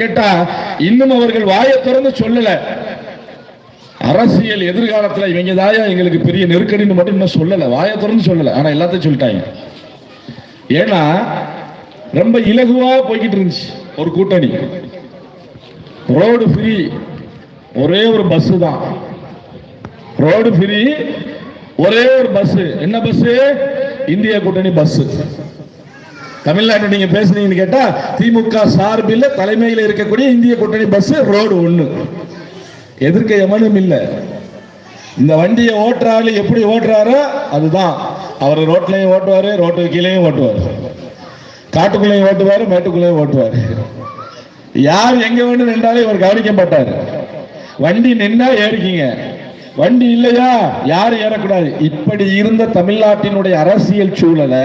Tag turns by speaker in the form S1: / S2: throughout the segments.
S1: கேட்டா இன்னும் அவர்கள் வாயை திறந்து சொல்லல. அரசியல் எதிர்காலத்துல இவங்க தாயா எங்களுக்கு பெரிய நெருக்கடின்னு மட்டும் இன்னும் சொல்லல. வாயை திறந்து சொல்லல. ஆனா எல்லாத்தையும் சொல்லிட்டாங்க. ஏன்னா ரொம்ப இலகுவா போய்கிட்டு இருந்துச்சு ஒரு கூட்டணி. ரோடு ஃப்ரீ ஒரே ஒரு பஸ் தான். ரோடு ஃப்ரீ ஒரே ஒரு பஸ் என்ன பஸ் இந்திய கூட்டணி பஸ் தமிழ்நாட்டில் நீங்க பேசுனீங்கன்னு கேட்டா திமுக சார்பில் தலைமையில் இருக்கக்கூடிய இந்திய கூட்டணி பஸ் ரோடு ஒண்ணு. எதிர்க்க எவனும் இந்த வண்டியை ஓட்டுறாரு எப்படி ஓட்டுறாரோ அதுதான். அவர் ரோட்லையும் ஓட்டுவார் ரோட்டு கீழேயும் ஓட்டுவார். காட்டுக்குள்ளேயும் ஓட்டுவார் மேட்டுக்குள்ளேயும் ஓட்டுவார். யார் எங்க வேணும் நின்றாலும் இவர் கவனிக்க மாட்டார். வண்டி நின்னா ஏறிக்கிங்க. வண்டி இல்லையா? யாரும் ஏறக்கூடாது. இப்படி இருந்த தமிழ்நாட்டினுடைய அரசியல் சூழலை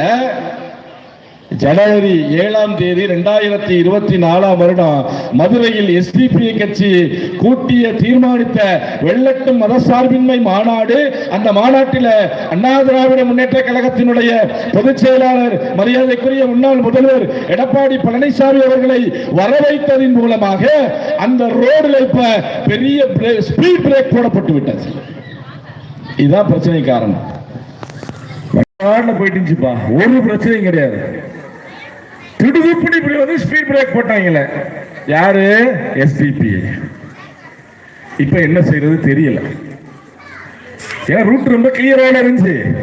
S1: ஜனவரி ஏழாம் தேதி ரெண்டாயிரத்தி இருபத்தி நாலாம் வருடம் மதுரையில் எஸ்டிபி கட்சி கூட்டிய தீர்மானித்த வெள்ளட்டும் மதசார்பின்மை மாநாடு அந்த மாநாட்டில் அண்ணா திராவிட முன்னேற்ற கழகத்தினுடைய பொதுச் செயலாளர் மரியாதைக்குரிய முன்னாள் முதல்வர் எடப்பாடி பழனிசாமி அவர்களை வரவைத்ததின் மூலமாக அந்த ரோடுல இப்ப பெரிய ஸ்பீட் பிரேக் போடப்பட்டு விட்டது. இதுதான் பிரச்சனை காரணம். போயிட்டு ஒரு பிரச்சனையும் கிடையாது. திடுதுப்புடி இப்படி வந்து ஸ்பீட் பிரேக் போட்டாங்கல்ல யாரு? எஸ்டிபி இப்ப என்ன செய்யறது தெரியல. ஏன்னா ரூட் ரொம்ப கிளியரான இருந்துச்சு.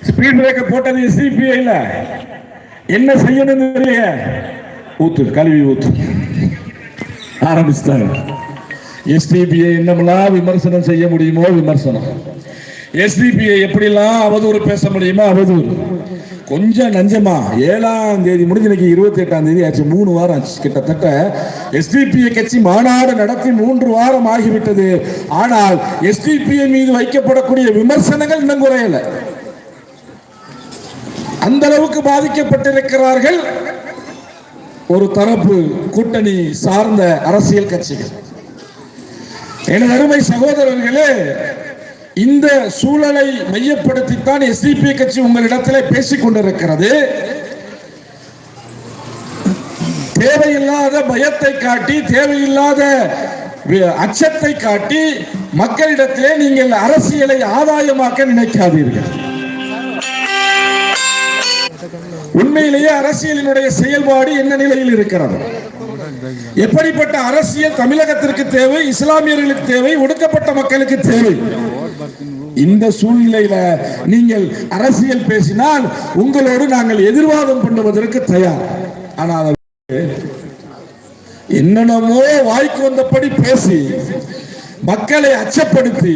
S1: ஸ்பீட் பிரேக்கர் போட்டது எஸ்டிபி இல்ல. என்ன செய்யணும்னு தெரியல. ஊத்து கழுவி ஊத்து. ஆரம்பிச்சிட்டாங்க எஸ்டிபியை என்னமெல்லாம் விமர்சனம் செய்ய முடியுமோ? விமர்சனம். எஸ்பிபியை எப்படிலாம் அவதூறு பேச முடியுமா அவதூறு. கொஞ்சம் நஞ்சமா ஏழாம் தேதி முடிஞ்சு இன்னைக்கு இருபத்தி எட்டாம் தேதி ஆச்சு மூணு வாரம் ஆச்சு கிட்டத்தட்ட. எஸ்டிபிஐ கட்சி மாநாடு நடத்தி மூன்று வாரம் ஆகிவிட்டது. ஆனால் எஸ்டிபிஐ மீது வைக்கப்படக்கூடிய விமர்சனங்கள் இன்னும் குறையல. அந்த அளவுக்கு பாதிக்கப்பட்டிருக்கிறார்கள் ஒரு தரப்பு கூட்டணி சார்ந்த அரசியல் கட்சிகள். எனது அருமை சகோதரர்களே இந்த சூழலை மையப்படுத்தித்தான் எஸ்டிபி கட்சி உங்களிடத்தில் பேசிக் கொண்டிருக்கிறது. தேவையில்லாத பயத்தை காட்டி தேவையில்லாத அச்சத்தை காட்டி மக்களிடத்திலே நீங்கள் அரசியலை ஆதாயமாக்க நினைக்காதீர்கள். உண்மையிலேயே அரசியலினுடைய செயல்பாடு என்ன நிலையில் இருக்கிறது? எப்படிப்பட்ட அரசியல் தமிழகத்திற்கு தேவை இஸ்லாமியர்களுக்கு தேவை ஒடுக்கப்பட்ட மக்களுக்கு தேவை? இந்த சூழ்நிலையில நீங்கள் அரசியல் பேசினால் உங்களோடு நாங்கள் எதிர்வாதம் பண்ணுவதற்கு தயார். ஆனால் என்னென்னமோ வாய்க்கு வந்தபடி பேசி மக்களை அச்சப்படுத்தி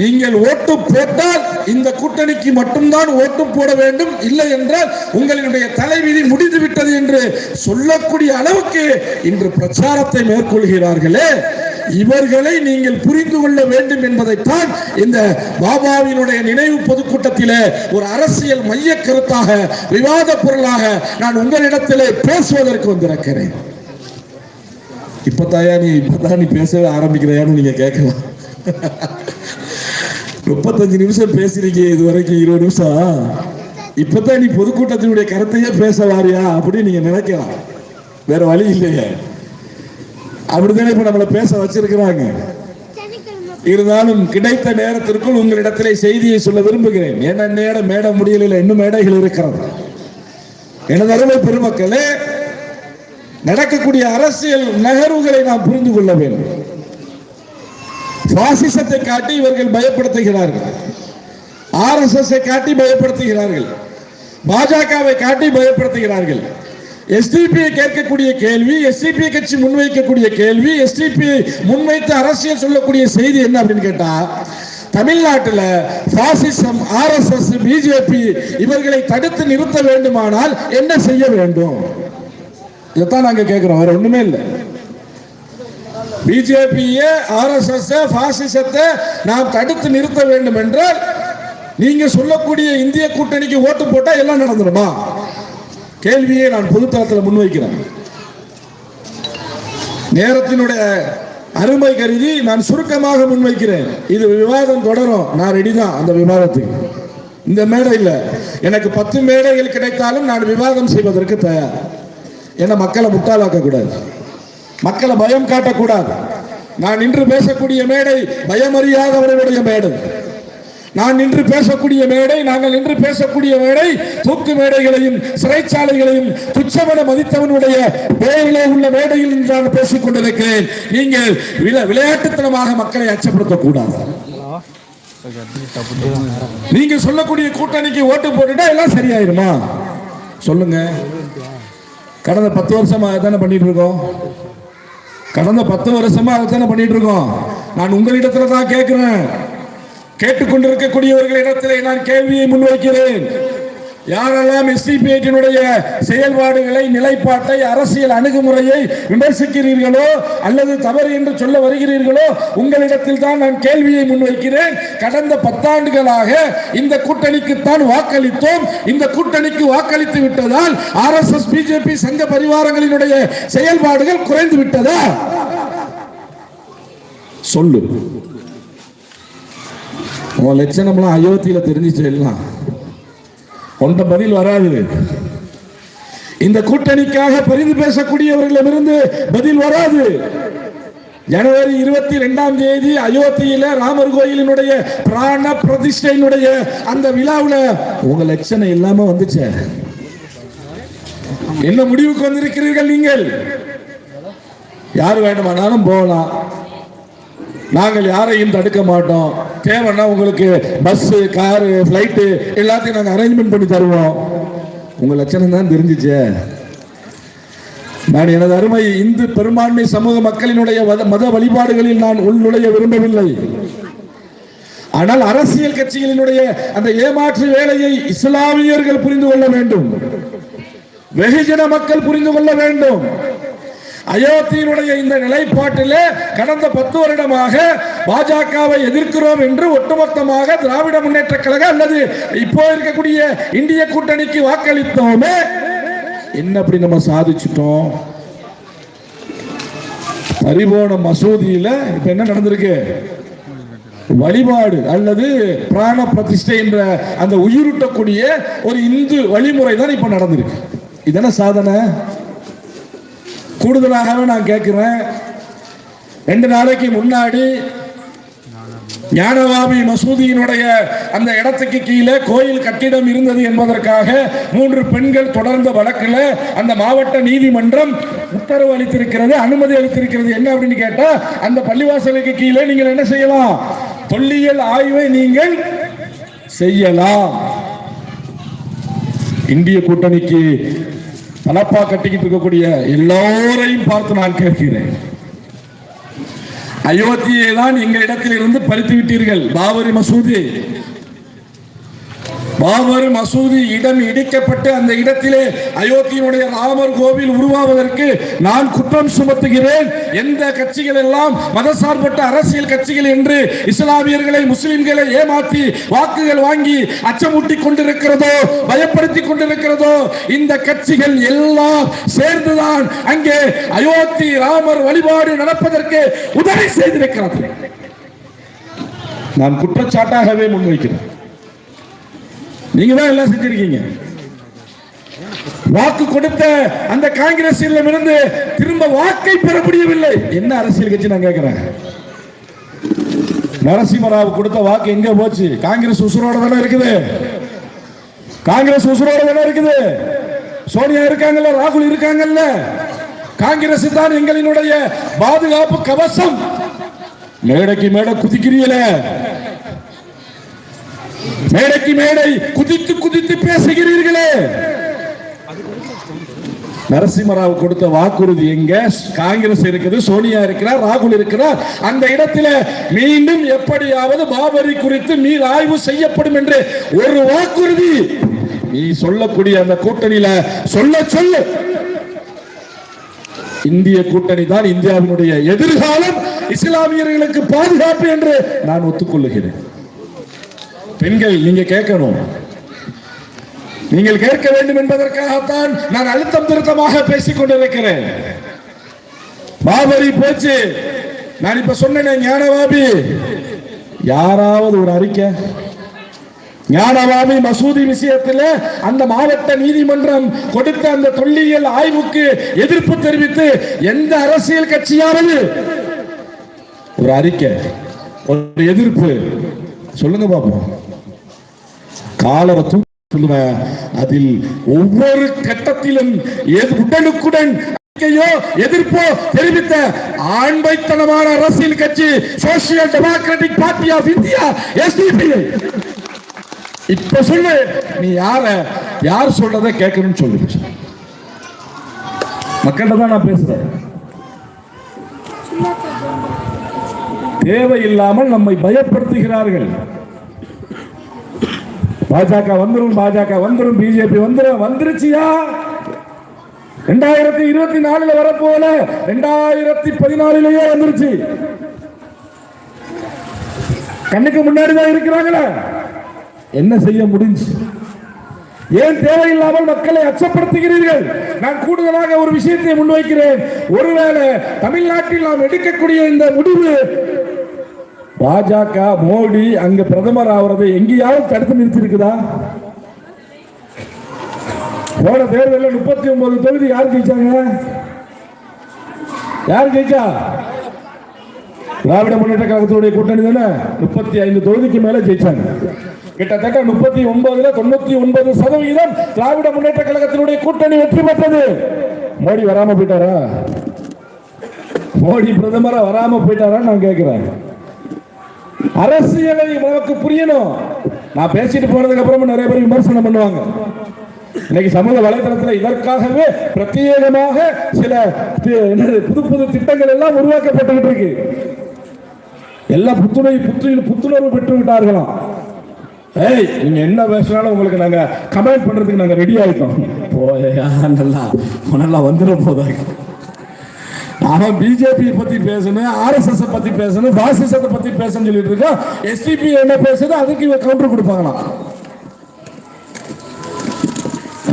S1: நீங்கள் ஓட்டு போட்டால் இந்த கூட்டணிக்கு மட்டும்தான் ஓட்டு போட வேண்டும். இல்லை என்றால் உங்களுடைய தலைவிதி முடிந்து விட்டது என்று சொல்லக்கூடிய அளவுக்கு இன்று பிரச்சாரத்தை மேற்கொள்கிறார்களே. இவர்களை நீங்கள் புரிந்து கொள்ள வேண்டும் என்பதைத்தான் இந்த பாபாவினுடைய நினைவு பொதுக்கூட்டத்தில் ஒரு அரசியல் மைய கருத்தாக விவாத பொருளாக நான் உங்களிடத்தில் பேசுவதற்கு வந்திருக்கிறேன். இப்பதாயா நீ இப்பதான் நீ பேசவே ஆரம்பிக்கிறையான்னு நீங்க கேட்கலாம். முப்பத்தஞ்சு நிமிஷம் பேசிருக்கீங்க இது வரைக்கும் இருபது நிமிஷம். இப்பதான் நீ பொதுக்கூட்டத்தினுடைய கருத்தையே பேச வாரியா அப்படின்னு நீங்க நினைக்கலாம். வேற வழி இல்லையே. அப்படித்தானே இப்ப நம்மளை பேச வச்சிருக்கிறாங்க. இருந்தாலும் கிடைத்த நேரத்திற்குள் உங்களிடத்திலே செய்தியை சொல்ல விரும்புகிறேன். என்ன நேரம் மேட முடியல இன்னும் மேடைகள் இருக்கிறது. எனது அருமை பெருமக்களே நடக்கக்கூடிய அரசியல் நகர்வுகளை நாம் புரிந்து கொள்ள வேண்டும். பாசிசத்தை காட்டி இவர்கள் பயப்படுத்துகிறார்கள். ஆர்எஸ்எஸ் காட்டி பயப்படுத்துகிறார்கள். பாஜகவை காட்டி பயப்படுத்துகிறார்கள். எஸ்டிபியை கேட்கக்கூடிய கேள்வி எஸ்டிபி கட்சி முன்வைக்கக்கூடிய கேள்வி எஸ்டிபி முன்வைத்து அரசியல் சொல்லக்கூடிய செய்தி என்ன அப்படின்னு கேட்டா தமிழ்நாட்டில் பாசிசம் ஆர்எஸ்எஸ் பிஜேபி இவர்களை தடுத்து நிறுத்த வேண்டுமானால் என்ன செய்ய வேண்டும்? இதைத்தான் நாங்கள் கேட்குறோம் வேற ஒண்ணுமே இல்லை. பிஜேபியை ஆர்எஸ்எஸ் பாசிசத்தை நாம் தடுத்து நிறுத்த வேண்டும் என்றால் நீங்க சொல்லக்கூடிய இந்திய கூட்டணிக்கு ஓட்டு போட்டா எல்லாம் நடந்துருமா? கேள்வியை நான் பொதுத்தளத்தில் முன்வைக்கிறேன். நேரத்தினுடைய அருமை கருதி நான் சுருக்கமாக முன்வைக்கிறேன். இது விவாதம் தொடரும். நான் ரெடி தான் அந்த விவாதத்துக்கு. இந்த மேடை இல்லை. எனக்கு பத்து மேடைகள் கிடைத்தாலும் நான் விவாதம் செய்வதற்கு தயார். ஏன்னா மக்களை முட்டாளாக்க கூடாது மக்களை பயம் காட்டக்கூடாது. நான் நின்று பேசக்கூடிய மேடை பயமறியாதவர்களுடைய மேடை. நான் நின்று பேசக்கூடிய மேடை நாங்கள் நின்று பேசக்கூடிய மேடை தூக்கு மேடைகளையும் சிறைச்சாலைகளையும் துச்சமென மதித்தவனுடைய பேரிலே உள்ள மேடையில் நின்று நான் பேசிக் கொண்டிருக்கிறேன். நீங்கள் விளையாட்டுத்தனமாக மக்களை அச்சப்படுத்தக்கூடாது. நீங்க சொல்லக்கூடிய கூட்டணிக்கு ஓட்டு போட்டுட்டா எல்லாம் சரியாயிருமா? சொல்லுங்க. கடந்த பத்து வருஷமா தானே பண்ணிட்டு இருக்கோம். கடந்த பத்து வருஷமா அதைத்தானே பண்ணிட்டு இருக்கோம். நான் உங்களிடத்துல தான் கேட்கிறேன் கேட்டுக்கொண்டிருக்கக்கூடியவர்களிடத்திலே நான் கேள்வியை முன்வைக்கிறேன். யாரெல்லாம் எஸ்டிபிஐட்டினுடைய செயல்பாடுகளை நிலைப்பாட்டை அரசியல் அணுகுமுறையை விமர்சிக்கிறீர்களோ அல்லது தவறு என்று சொல்ல வருகிறீர்களோ உங்களிடத்தில் தான் நான் கேள்வியை முன்வைக்கிறேன். கடந்த பத்தாண்டுகளாக இந்த கூட்டணிக்குத்தான் வாக்களித்தோம். இந்த கூட்டணிக்கு வாக்களித்து விட்டதால் ஆர்எஸ்எஸ் பிஜேபி சங்க பரிவாரங்களினுடைய செயல்பாடுகள் குறைந்து விட்டதா? சொல்லு. உன் லட்சணம்லாம் அயோத்தியில தெரிஞ்சிச்சு எல்லாம். உன்ட பதில் வராது. இந்த கூட்டணிக்காக பரிந்து பேசக்கூடியவர்களிடமிருந்து பதில் வராது. ஜனவரி இருபத்தி ரெண்டாம் தேதி அயோத்தியில ராமர் கோயிலினுடைய பிராண பிரதிஷ்டையினுடைய அந்த விழாவில் உங்க லட்சணம் இல்லாம வந்துச்சே. என்ன முடிவுக்கு வந்திருக்கிறீர்கள் நீங்கள்? யார் வேண்டுமானாலும் போகலாம். நாங்கள் யாரையும் தடுக்க மாட்டோம். தேவைன்னா உங்களுக்கு பஸ்ஸு காரு ஃப்ளைட்டு எல்லாத்தையும் நாங்கள் அரேஞ்ச்மெண்ட் பண்ணி தருவோம். உங்க லட்சணம் தான் தெரிஞ்சிச்சே. நான் எனது அருமை இந்து பெரும்பான்மை சமூக மக்களினுடைய மத- மத வழிபாடுகளில் நான் உள்நுழைய விரும்பவில்லை. ஆனால் அரசியல் கட்சிகளினுடைய அந்த ஏமாற்று வேலையை இஸ்லாமியர்கள் புரிந்து கொள்ள வேண்டும். வெகுஜன மக்கள் புரிந்து கொள்ள வேண்டும். அயோத்தியினுடைய இந்த நிலைப்பாட்டிலே கடந்த பத்து வருடமாக பாஜகவை எதிர்க்கிறோம் என்று ஒட்டுமொத்தமாக திராவிட முன்னேற்ற கழகம் அல்லது இப்போ இருக்கக்கூடிய இந்திய கூட்டணிக்கு வாக்களித்தோமே. என்ன அப்படி நம்ம சாதிச்சிட்டோம்? பரிபோன மசூதியில இப்ப என்ன நடந்திருக்கு? வழிபாடு அல்லது பிராண பிரதிஷ்டை என்ற அந்த உயிரூட்டக்கூடிய ஒரு இந்து வழிமுறை தான் இப்ப நடந்திருக்கு. இதென்ன சாதனை? கூடுதலாகவே நான் கேட்கிறேன். ரெண்டு நாளைக்கு முன்னாடி ஞானவாமி மசூதியினுடைய அந்த இடத்துக்கு கீழே கோயில் கட்டிடம் இருந்தது என்பதற்காக மூன்று பெண்கள் தொடர்ந்த வழக்கில் அந்த மாவட்ட நீதிமன்றம் உத்தரவு அளித்திருக்கிறது அனுமதி அளித்திருக்கிறது. என்ன அப்படின்னு கேட்டால் அந்த பள்ளிவாசலுக்கு கீழே நீங்கள் என்ன செய்யலாம்? தொல்லியல் ஆய்வை நீங்கள் செய்யலாம். இந்திய கூட்டணிக்கு தலப்பா கட்டிக்கிட்டு இருக்கக்கூடிய எல்லோரையும் பார்த்து நான் கேட்கிறேன். அயோத்தியை தான் எங்களிடத்தில் இருந்து பறித்து விட்டீர்கள் பாபரி மசூதி. பாபர் மசூதி இடம் இடிக்கப்பட்டு அந்த இடத்திலே அயோத்தியினுடைய ராமர் கோவில் உருவாவதற்கு நான் குற்றம் சுமத்துகிறேன். எந்த கட்சிகள் எல்லாம் மதசார்பற்ற அரசியல் கட்சிகள் என்று இஸ்லாமியர்களை முஸ்லிம்களை ஏமாற்றி வாக்குகள் வாங்கி அச்சமூட்டி கொண்டிருக்கிறதோ பயப்படுத்தி கொண்டிருக்கிறதோ இந்த கட்சிகள் எல்லாம் சேர்ந்துதான் அங்கே அயோத்தி ராமர் வழிபாடு நடப்பதற்கு உதவி செய்திருக்கிறது. நான் குற்றச்சாட்டாகவே முன்வைக்கிறேன். நீங்க தான் எல்லாம் செஞ்சிருக்கீங்க. வாக்கு கொடுத்த அந்த காங்கிரஸ் இருந்து திரும்ப வாக்கை பெற முடியவில்லை. என்ன அரசியல் கட்சி நான் கேட்கிறேன்? நரசிம்மராவ் கொடுத்த வாக்கு எங்க போச்சு? காங்கிரஸ் உசுரோட தானே இருக்குது. காங்கிரஸ் உசுரோட தானே இருக்குது. சோனியா இருக்காங்கல்ல ராகுல் இருக்காங்கல்ல. காங்கிரஸ் தான் எங்களினுடைய பாதுகாப்பு கவசம். மேடைக்கு மேடை குதிக்கிறீங்களே. மேடைக்கு மேடை குதித்து குதித்து பேசுகிறீர்களே. நரசிம்மராவ் கொடுத்த வாக்குறுதி எங்க? காங்கிரஸ் இருக்குது சோனியா இருக்கிறார் ராகுல் இருக்கிறார். அந்த இடத்துல மீண்டும் எப்படியாவது பாபரி குறித்து மீள் ஆய்வு செய்யப்படும் என்று ஒரு வாக்குறுதி நீ சொல்லக்கூடிய அந்த கூட்டணியில சொல்ல சொல்லு. இந்திய கூட்டணி தான் இந்தியாவினுடைய எதிர்காலம் இஸ்லாமியர்களுக்கு பாதுகாப்பு என்று நான் ஒத்துக்கொள்ளுகிறேன். பெண்கள் நீங்க கேட்கணும். நீங்கள் கேட்க வேண்டும் என்பதற்காகத்தான் நான் அழுத்தம் திருத்தமாக பேசிக் கொண்டிருக்கிறேன். பாபரி போச்சு. நான் இப்ப சொன்னேனே ஞானவாபி. யாராவது ஒரு அறிக்கை? ஞானவாமி மசூதி விஷயத்தில் அந்த மாவட்ட நீதிமன்றம் கொடுத்த அந்த தொல்லியல் ஆய்வுக்கு எதிர்ப்பு தெரிவித்து எந்த அரசியல் கட்சியாவது ஒரு அறிக்கை ஒரு எதிர்ப்பு. சொல்லுங்க பாப்போம். காலரை தூக்கி அதில் ஒவ்வொரு கட்டத்திலும் உடனுக்குடன் எதிர்ப்போ தெரிவித்த ஆண்மைத்தனமான அரசியல் கட்சி social democratic party of India SDP இப்ப சொல்லு நீ யார யார் சொல்றத கேட்கணும்னு சொல்லு மக்கள்கிட்ட தான் நான் பேசுறேன். தேவையில்லாமல் நம்மை பயப்படுத்துகிறார்கள். பாஜக வந்துரும் பாஜக வந்துரும் பிஜேபி வந்துடும் வந்துருச்சியா? ரெண்டாயிரத்தி இருபத்தி நாலுல வரப்போல ரெண்டாயிரத்தி பதினாலுலயே வந்துருச்சு. கண்ணுக்கு முன்னாடி தான் இருக்கிறாங்களே. என்ன செய்ய முடிஞ்சு? ஏன் தேவையில்லாமல் மக்களை அச்சப்படுத்துகிறீர்கள்? நான் கூடுதலாக ஒரு விஷயத்தை முன்வைக்கிறேன். ஒருவேளை தமிழ்நாட்டில் நாம் எடுக்கக்கூடிய இந்த முடிவு பாஜக மோடி அங்க பிரதமர் ஆவறதை எங்கேயாவது தடுத்து நிறுத்திருக்குதா போன தேர்தலில் முப்பத்தி ஒன்பது தொகுதி யார் ஜெயிச்சாங்க? யார் ஜெயிச்சா? திராவிட முன்னேற்ற கழகத்துடைய கூட்டணி தானே? முப்பத்தி ஐந்து தொகுதிக்கு மேல ஜெயிச்சாங்க. கிட்டத்தட்ட முப்பத்தி ஒன்பதுல தொண்ணூத்தி ஒன்பது சதவீதம் திராவிட முன்னேற்ற கழகத்தினுடைய கூட்டணி வெற்றி பெற்றது. மோடி வராம போயிட்டாரா? மோடி பிரதமரா வராம போயிட்டாரா நான் கேட்கிறேன் அரசியலை நமக்கு புரியணும். நான் பேசிட்டு போனதுக்கு அப்புறமா நிறைய பேர் விமர்சனம் பண்ணுவாங்க. இன்னைக்கு சமூக வலைதளத்தில் இதற்காகவே பிரத்யேகமாக சில தி- புது புது திட்டங்கள் எல்லாம் உருவாக்கப்பட்டுக்கிட்டு இருக்கு. எல்லா புத்துணர்வு புத்து புத்துணர்வு பெற்று விட்டார்களாம் ஏய் நீங்க என்ன பேசினாலும் உங்களுக்கு நாங்க கமெண்ட் பண்றதுக்கு நாங்க ரெடி ஆயிட்டோம். போயா நல்லா. உனெல்லாம் வந்துடும் போதாங்க அவன் பிஜேபி பத்தி பேசணும் ஆர்எஸ்எஸ் பத்தி பேசணும் பாசிசத்தை பத்தி பேசணும் சொல்லிட்டு இருக்கா. எஸ்டிபி என்ன பேசுது அதுக்கு இவன் கவுண்டர் கொடுப்பாங்களாம்.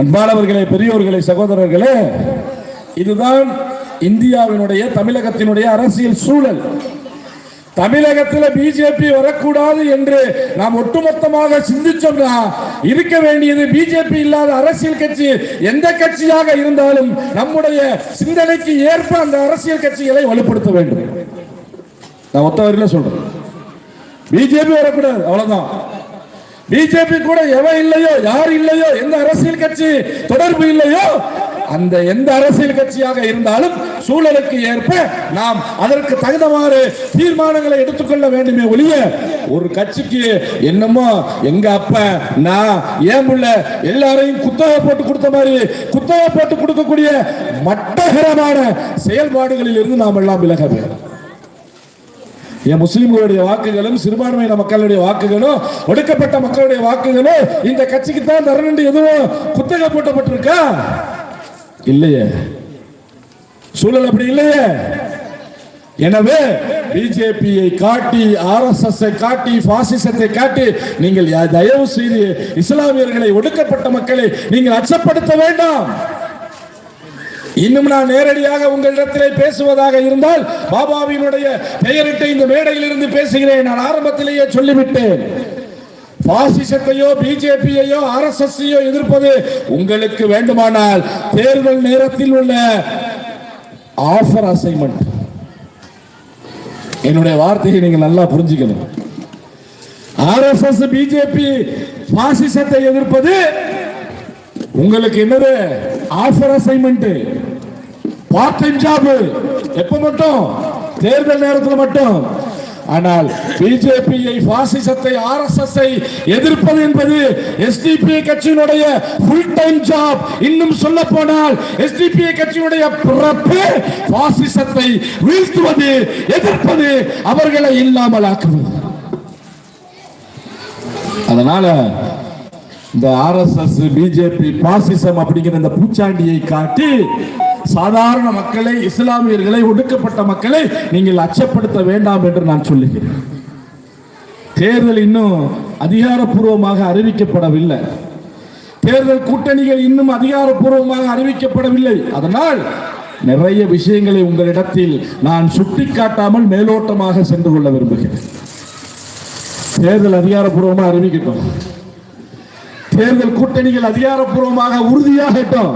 S1: அன்பானவர்களே பெரியோர்களே சகோதரர்களே இதுதான் இந்தியாவினுடைய தமிழகத்தினுடைய அரசியல் சூழல். தமிழகத்தில் பிஜேபி வரக்கூடாது என்று நாம் ஒட்டுமொத்தமாக சிந்திச்சோம்னா இருக்க வேண்டியது பிஜேபி இல்லாத அரசியல் கட்சி எந்த கட்சியாக இருந்தாலும் நம்முடைய சிந்தனைக்கு ஏற்ப அந்த அரசியல் கட்சிகளை வலுப்படுத்த வேண்டும். நான் ஒத்த வரையில சொல்றேன். பிஜேபி வரக்கூடாது அவ்வளவுதான். பிஜேபி கூட எவன் இல்லையோ யார் இல்லையோ எந்த அரசியல் கட்சி தொடர்பு இல்லையோ அந்த எந்த அரசியல் கட்சியாக இருந்தாலும் சூழலுக்கு ஏற்ப நாம் அதற்கு தகுந்தவாறு தீர்மானங்களை எடுத்துக்கொள்ள வேண்டுமே ஒழிய ஒரு கட்சிக்கு என்னமோ எங்க அப்ப நான் ஏன் உள்ள எல்லாரையும் குத்தகை போட்டு கொடுத்த மாதிரி குத்தகை போட்டு கொடுக்கக்கூடிய மட்டகரமான செயல்பாடுகளில் இருந்து நாம் எல்லாம் விலக வேண்டும். என் முஸ்லிம்களுடைய வாக்குகளும் சிறுபான்மையின மக்களுடைய வாக்குகளும் ஒடுக்கப்பட்ட மக்களுடைய வாக்குகளும் இந்த கட்சிக்கு தான் தரணும் எதுவும் குத்தகை போட்டப்பட்டிருக்கா? இல்லையே. சூழல் அப்படி இல்லையே. எனவே பிஜேபியை காட்டி ஆர்எஸ்எஸ் காட்டி பாசிசத்தை காட்டி நீங்கள் தயவு செய்து இஸ்லாமியர்களை ஒடுக்கப்பட்ட மக்களை நீங்கள் அச்சப்படுத்த வேண்டாம். இன்னும் நான் நேரடியாக உங்களிடத்திலே பேசுவதாக இருந்தால் பாபாவினுடைய பெயரிட்டு இந்த மேடையில் இருந்து பேசுகிறேன். நான் ஆரம்பத்திலேயே சொல்லிவிட்டேன். பாசிசத்தையோ பிஜேபியையோ ஆர்எஸ்எஸ்ஐயோ எதிர்ப்பது உங்களுக்கு வேண்டுமானால் தேர்தல் நேரத்தில் உள்ள ஆஃபர் அசைன்மெண்ட் என்னுடைய வார்த்தையை நீங்கள் நல்லா புரிஞ்சுக்கணும். ஆர்எஸ்எஸ் பிஜேபி பாசிசத்தை எதிர்ப்பது உங்களுக்கு என்னது? Offer assignment part time job எப்ப மட்டும்? தேர்தல் நேரத்தில் மட்டும். ஆனால் பிஜேபியை பாசிசத்தை ஆர்எஸ்எஸ் எதிர்ப்பது என்பது எஸ்டிபி கட்சியினுடைய ஃபுல் டைம் ஜாப் இன்னும் சொல்ல போனால் எஸ்டிபி கட்சியினுடைய பிறப்பு பாசிசத்தை வீழ்த்துவது எதிர்ப்பது அவர்களை இல்லாமல் ஆக்குவது. அதனால இந்த ஆர்எஸ்எஸ் பிஜேபி பாசிசம் அப்படிங்கிற இந்த பூச்சாண்டியை காட்டி சாதாரண மக்களை இஸ்லாமியர்களை ஒடுக்கப்பட்ட மக்களை நீங்கள் அச்சப்படுத்த வேண்டாம் என்று நான் சொல்லுகிறேன். தேர்தல் இன்னும் அதிகாரப்பூர்வமாக அறிவிக்கப்படவில்லை. தேர்தல் கூட்டணிகள் இன்னும் அதிகாரப்பூர்வமாக அறிவிக்கப்படவில்லை. அதனால் நிறைய விஷயங்களை உங்களிடத்தில் நான் சுட்டிக்காட்டாமல் மேலோட்டமாக சென்று கொள்ள விரும்புகிறேன். தேர்தல் அதிகாரப்பூர்வமாக அறிவிக்கட்டும். தேர்தல் கூட்டணிகள் அதிகாரப்பூர்வமாக உறுதியாகட்டும்.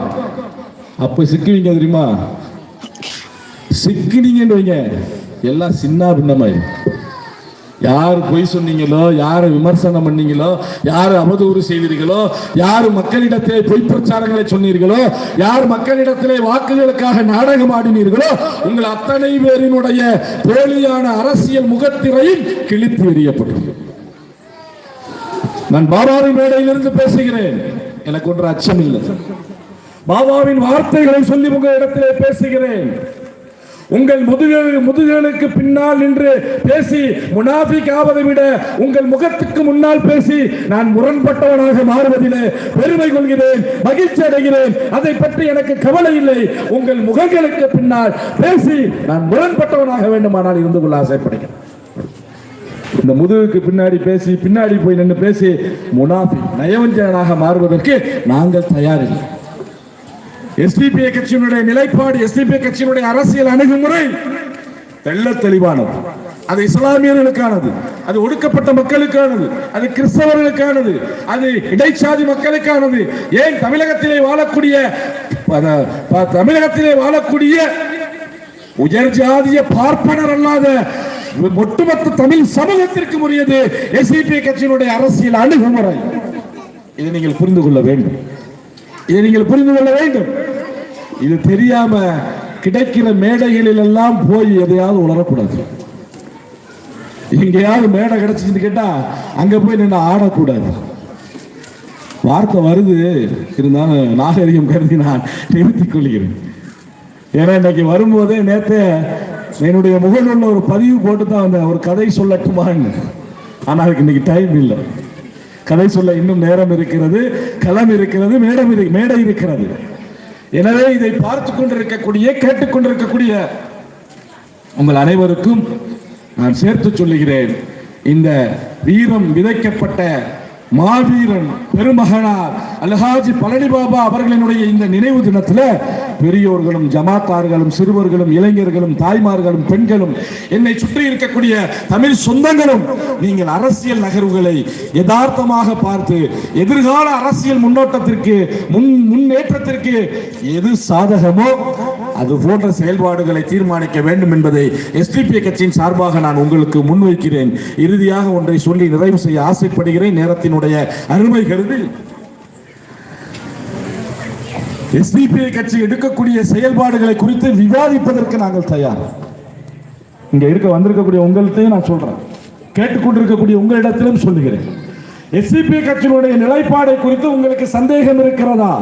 S1: அப்போ சிக்குவீங்க தெரியுமா? சிக்கினீங்கன்னு வைங்க. எல்லாம் சின்ன பின்னமாயிரும் யார் பொய் சொன்னீங்களோ யார் விமர்சனம் பண்ணீங்களோ யார் அவதூறு செய்தீர்களோ யார் மக்களிடத்திலே பொய் பிரச்சாரங்களை சொன்னீர்களோ யார் மக்களிடத்திலே வாக்குகளுக்காக நாடகம் ஆடினீர்களோ உங்கள் அத்தனை பேரினுடைய போலியான அரசியல் முகத்திரையும் கிழித்து எறியப்படும். நான் பாபாவின் மேடையிலிருந்து பேசுகிறேன். எனக்கு ஒன்று அச்சம் இல்லை பாபாவின் வார்த்தைகளை சொல்லி உங்கள் இடத்திலே பேசுகிறேன். உங்கள் முதுகு முதுகுகளுக்கு பின்னால் நின்று பேசி முனாஃபிக் ஆவதை விட உங்கள் முகத்துக்கு முன்னால் பேசி நான் முரண்பட்டவனாக மாறுவதிலே பெருமை கொள்கிறேன் மகிழ்ச்சி அடைகிறேன். அதை பற்றி எனக்கு கவலை இல்லை. உங்கள் முகங்களுக்கு பின்னால் பேசி நான் முரண்பட்டவனாக வேண்டுமானால் இருந்து கொள்ள ஆசைப்படுகிறேன். இந்த முதுகுக்கு பின்னாடி பேசி பின்னாடி போய் நின்று பேசி முனாஃபி நயவஞ்சனாக மாறுவதற்கு நாங்கள் தயாரில்லை. எஸ்டிபிஐ கட்சியினுடைய நிலைப்பாடு எஸ்டிபிஐ கட்சியினுடைய அரசியல் அணுகுமுறை தெள்ள தெளிவானது. அது இஸ்லாமியர்களுக்கானது அது ஒடுக்கப்பட்ட மக்களுக்கானது அது கிறிஸ்தவர்களுக்கானது அது இடைச்சாதி மக்களுக்கானது. ஏன் தமிழகத்திலே வாழக்கூடிய தமிழகத்திலே வாழக்கூடிய உயர் ஜாதிய பார்ப்பனர் அல்லாத ஒட்டுமொத்த தமிழ் சமூகத்திற்கு உரியது எஸ்இபி கட்சியினுடைய அரசியல் அணுகுமுறை. இதை நீங்கள் புரிந்து கொள்ள வேண்டும். இதை நீங்கள் புரிந்து கொள்ள வேண்டும். இது தெரியாம கிடைக்கிற மேடைகளில் எல்லாம் போய் எதையாவது உணரக்கூடாது. எங்கேயாவது மேடை கிடைச்சிச்சுன்னு கேட்டா அங்க போய் நின்று ஆடக்கூடாது. வார்த்தை வருது. இருந்தாலும் நாகரிகம் கருதி நான் நிறுத்திக் கொள்கிறேன். ஏன்னா இன்னைக்கு வரும்போதே நேற்று என்னுடைய முகநூல்ல ஒரு பதிவு போட்டு தான் அந்த ஒரு கதை சொல்லட்டுமான்னு. ஆனால் அதுக்கு இன்னைக்கு டைம் இல்லை. கதை சொல்ல இன்னும் நேரம் இருக்கிறது களம் இருக்கிறது மேடம் இரு மேடை இருக்கிறது. எனவே இதை பார்த்து கொண்டிருக்கக்கூடிய கேட்டுக்கொண்டிருக்கக்கூடிய உங்கள் அனைவருக்கும் நான் சேர்த்து சொல்லுகிறேன். இந்த வீரம் விதைக்கப்பட்ட மாவீரன் பெருமகனார் அல்ஹாஜி பழனி பாபா அவர்களினுடைய இந்த நினைவு தினத்தில் பெரியோர்களும் ஜமாத்தார்களும் சிறுவர்களும் இளைஞர்களும் தாய்மார்களும் பெண்களும் என்னை சுற்றி இருக்கக்கூடிய தமிழ் சொந்தங்களும் நீங்கள் அரசியல் நகர்வுகளை யதார்த்தமாக பார்த்து எதிர்கால அரசியல் முன்னோட்டத்திற்கு முன் முன்னேற்றத்திற்கு எது சாதகமோ அது போன்ற செயல்பாடுகளை தீர்மானிக்க வேண்டும் என்பதை எஸ்டிபி கட்சியின் சார்பாக நான் உங்களுக்கு முன்வைக்கிறேன். இறுதியாக ஒன்றை சொல்லி நிறைவு செய்ய ஆசைப்படுகிறேன். நேரத்தினுடைய அருமை கருதி எஸ்பிபிஐ கட்சி எடுக்கக்கூடிய செயல்பாடுகளை குறித்து விவாதிப்பதற்கு நாங்கள் தயார். இங்க இருக்க வந்திருக்கக்கூடிய உங்கள்கிட்டையும் நான் சொல்றேன். கேட்டுக்கொண்டிருக்கக்கூடிய உங்களிடத்திலும் சொல்லுகிறேன். எஸ்டிபி கட்சியினுடைய நிலைப்பாடை குறித்து உங்களுக்கு சந்தேகம் இருக்கிறதா?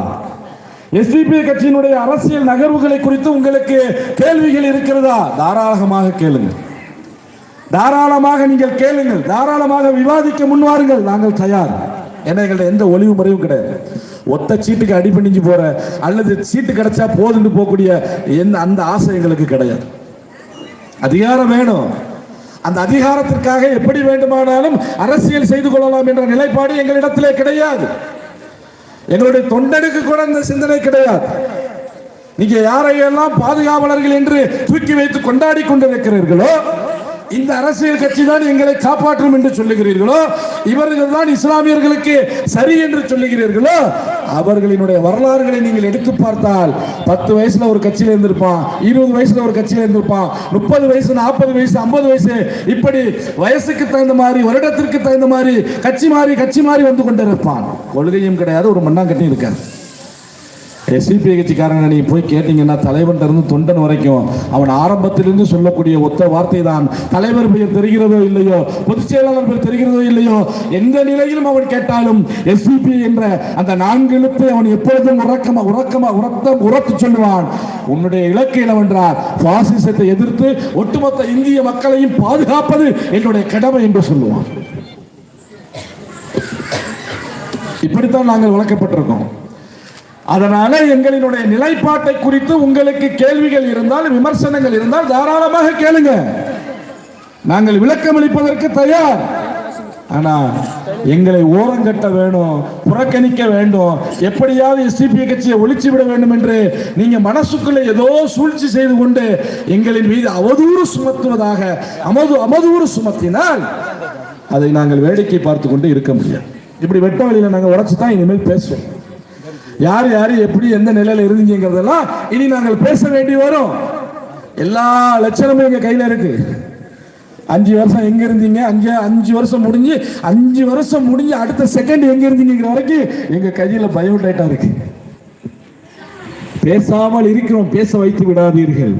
S1: எஸ்டிபி கட்சியினுடைய அரசியல் நகர்வுகளை குறித்து உங்களுக்கு கேள்விகள் இருக்கிறதா? தாராளமாக கேளுங்கள். தாராளமாக நீங்கள் கேளுங்கள். தாராளமாக விவாதிக்க முன்வாருங்கள் நாங்கள் தயார். ஏன்னா எங்கள்ட்ட எந்த ஒளிவு முறையும் கிடையாது. ஒத்த சீட்டுக்கு அடிபணிஞ்சு போற அல்லது சீட்டு கிடைச்சா போதுன்னு போகக்கூடிய எந்த அந்த ஆசை எங்களுக்கு கிடையாது. அதிகாரம் வேணும். அந்த அதிகாரத்திற்காக எப்படி வேண்டுமானாலும் அரசியல் செய்து கொள்ளலாம் என்ற நிலைப்பாடு எங்களிடத்திலே கிடையாது. எங்களுடைய தொண்டனுக்கு கூட அந்த சிந்தனை கிடையாது. நீங்க யாரையெல்லாம் பாதுகாவலர்கள் என்று தூக்கி வைத்து கொண்டாடி கொண்டிருக்கிறீர்களோ இந்த அரசியல் கட்சி தான் எங்களை காப்பாற்றும் என்று சொல்லுகிறீர்களோ இவர்கள் தான் இஸ்லாமியர்களுக்கு சரி என்று சொல்லுகிறீர்களோ அவர்களினுடைய வரலாறுகளை நீங்கள் எடுத்து பார்த்தால் பத்து வயசுல ஒரு கட்சியில இருந்திருப்பான் இருபது வயசுல ஒரு கட்சியில இருந்திருப்பான் முப்பது வயசு நாற்பது வயசு ஐம்பது வயசு இப்படி வயசுக்கு தகுந்த மாதிரி வருடத்திற்கு தகுந்த மாதிரி கட்சி மாறி கட்சி மாறி வந்து கொண்டிருப்பான். கொள்கையும் கிடையாது ஒரு மண்ணாங்கட்டியும் இருக்காது. எஸ்டிபி கட்சிக்காரங்க நீ போய் கேட்டீங்கன்னா தலைவன் இருந்து தொண்டன் வரைக்கும் அவன் ஆரம்பத்திலிருந்து சொல்லக்கூடிய ஒத்த வார்த்தை தான் தலைவர் பெயர் தெரிகிறதோ இல்லையோ பொதுச் செயலாளர் பெயர் தெரிகிறதோ இல்லையோ எந்த நிலையிலும் அவன் கேட்டாலும் எஸ்பிபி என்ற அந்த நான்கு எழுத்தை அவன் எப்பொழுதும் உறக்கமா உறக்கமா உரத்த உரத்து சொல்லுவான். உன்னுடைய இலக்கு என்னவென்றால் பாசிசத்தை எதிர்த்து ஒட்டுமொத்த இந்திய மக்களையும் பாதுகாப்பது என்னுடைய கடமை என்று சொல்லுவான். இப்படித்தான் நாங்கள் வளர்க்கப்பட்டிருக்கோம். அதனால எங்களினுடைய நிலைப்பாட்டை குறித்து உங்களுக்கு கேள்விகள் இருந்தால் விமர்சனங்கள் இருந்தால் தாராளமாக கேளுங்க. நாங்கள் விளக்கம் அளிப்பதற்கு தயார். ஆனா எங்களை ஓரங்கட்ட வேணும் புறக்கணிக்க வேண்டும். எப்படியாவது எஸ்டிபி கட்சியை ஒழிச்சு விட வேண்டும் என்று நீங்க மனசுக்குள்ள ஏதோ சூழ்ச்சி செய்து கொண்டு எங்களின் மீது அவதூறு சுமத்துவதாக அமது அமதூறு சுமத்தினால் அதை நாங்கள் வேடிக்கை பார்த்து கொண்டு இருக்க முடியாது
S2: இப்படி வெட்ட வழியில நாங்கள் உடச்சு தான் இனிமேல் பேசுவோம். யார் யார் எப்படி எந்த நிலையில இருந்தீங்கிறதெல்லாம் இனி நாங்கள் பேச வேண்டி வரும். எல்லா லட்சணமும் எங்க கையில இருக்கு. அஞ்சு வருஷம் எங்க இருந்தீங்க? அஞ்சு அஞ்சு வருஷம் முடிஞ்சு அஞ்சு வருஷம் முடிஞ்சு அடுத்த செகண்ட் எங்க இருந்தீங்கிற வரைக்கும் எங்க கையில பயோடேட்டா இருக்கு. பேசாமல் இருக்கிறோம் பேச வைத்து விடாதீர்கள்.